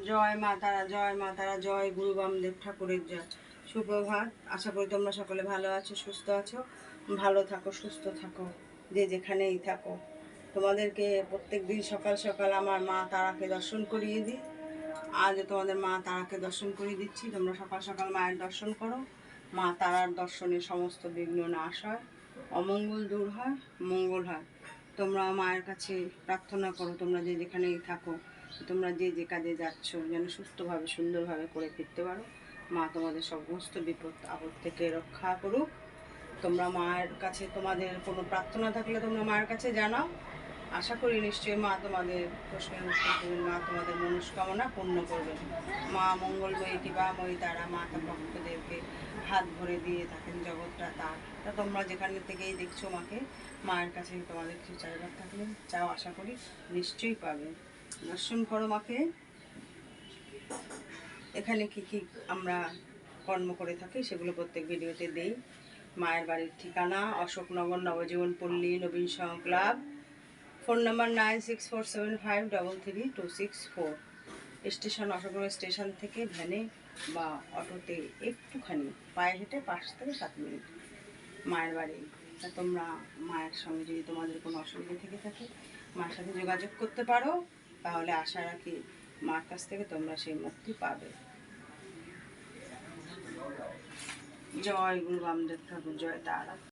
জয় মা তারা, জয় মা তারা, জয় গুরু বামদেব ঠাকুরের জয়। সুপ্রভাত আশা করি তোমরা সকলে ভালো আছো, সুস্থ আছো। ভালো থাকো, সুস্থ থাকো। যে যেখানেই থাকো। তোমাদেরকে প্রত্যেক দিন সকাল সকাল আমার মা তারাকে দর্শন করিয়ে দিই। আজ তোমাদের মা তারাকে দর্শন করিয়ে দিচ্ছি। তোমরা সকাল সকাল মায়ের দর্শন করো। মা তারার দর্শনে সমস্ত বিঘ্ন নাশ হয়। অমঙ্গল দূর হয়, মঙ্গল হয়। তোমরা মায়ের কাছে প্রার্থনা করো, তোমরা যে যেখানেই থাকো। তোমরা যে যে কাজে যাচ্ছ, যেন সুস্থভাবে, সুন্দরভাবে করে ফিরতে পারো। মা তোমাদের সমস্ত বিপদ, আপদ থেকে রক্ষা করুক। তোমরা মায়ের কাছে তোমাদের কোনো প্রার্থনা থাকলে তোমরা মায়ের কাছে জানাও। আশা করি নিশ্চয়ই মা তোমাদের প্রশ্নের উত্তর দেবেন, মা তোমাদের মনস্কামনা পূর্ণ করবেন। মা মঙ্গলময়ী কিবাময়ী তারা মাতা ভক্তদেরকে হাত ভরে দিয়ে থাকেন জগৎটা তার। তা তোমরা যেখানে থেকেই দেখছ মাকে, মায়ের কাছে তোমাদের কিছু চাইবার থাকলে চাও আশা করি নিশ্চয়ই পাবে। দর্শন করো এখানে কি কি আমরা কর্ম করে থাকি সেগুলো প্রত্যেক ভিডিওতে দেই। মায়ের বাড়ির ঠিকানা, Ashoknagar Nabajiban Palli Nabin Sangha club. Phone number nine six four seven five double three two six four. Station, Ashoknagar station থেকে ভ্যানে বা অটোতে একটুখানি পায়ে হেঁটে পাঁচ থেকে সাত মিনিট। মায়ের বাড়ি। তা তোমরা মায়ের সঙ্গে যদি তোমাদের কোনো অসুবিধা থেকে থাকে, মায়ের সাথে যোগাযোগ করতে পারো। তাহলে আশা রাখি মার কাছ থেকে তোমরা সেই মুক্তি পাবে। জয় গুরু বামদেব ঠাকুর, জয় তারা।